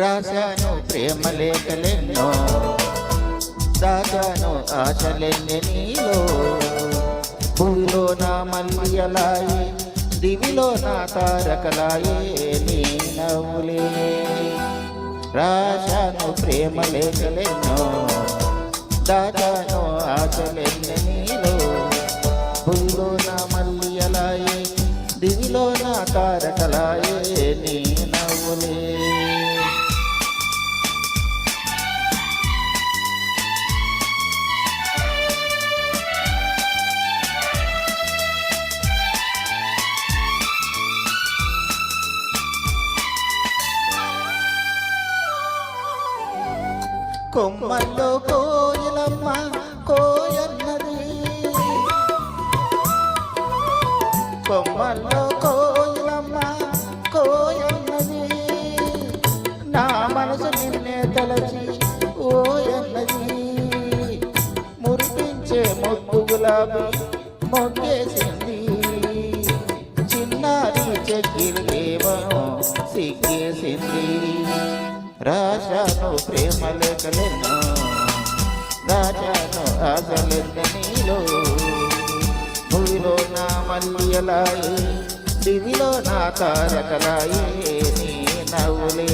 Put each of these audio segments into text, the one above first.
రాశాను ప్రేమ లేఖలెన్నో దాచాను ఆశలెన్నె నీలో. భూమిలో నా మల్లియలాయి దివిలో నా తారకలాయే నీ నవ్వులే. రాశాను ప్రేమ లేఖలెన్నో దాచాను ఆశలెన్నె నీలో. భూమిలో నా మల్లియలాయే దివిలో నా తారకలాయే కొమ్మల్లో కోయిలమ్మ కోయన్నది. కొమ్మల్లో కోయిలమ్మ కోయన్నది. నా మనసు నిన్నే తలచి ఓయన్నది. మురిపించే మొగ్గు గులాబీ మొగ్గేసింది. చిన్నారి చెక్కింది ప్రేమ లేఖలెన్నో రాశాను ఆశలెన్న నీలో భూమిలో నా మల్లియలాయి దివిలో నా తారకలాయి నీ నవ్వులే.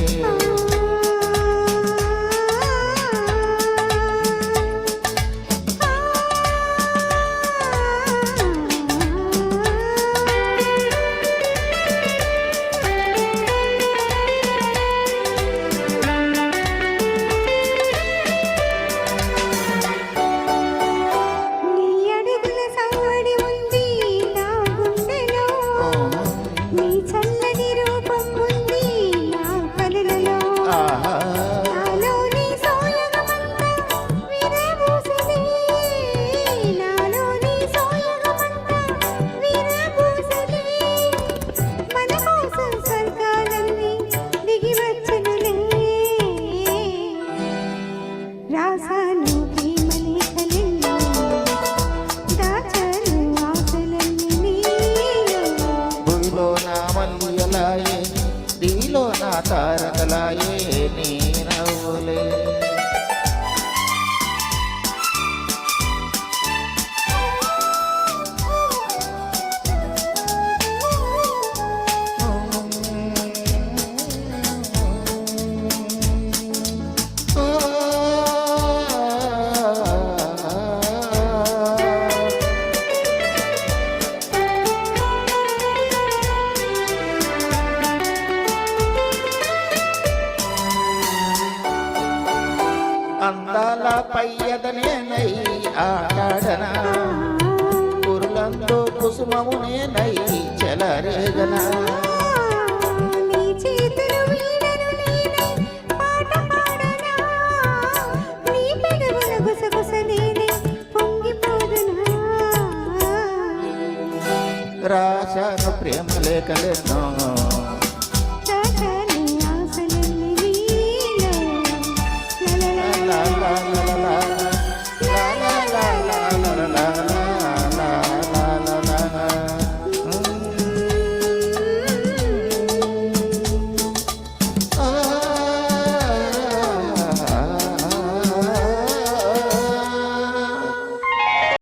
తారకలాయే అందాల పయ్యదనేనై ఆడాడనా కురులంతో చెలరేగనా. వీడను నేనే పాట పాడనా. నీ పెదవుల గుసగుస నేనే పొంగిపోదునా రాశాను ప్రేమ లేఖలెన్నో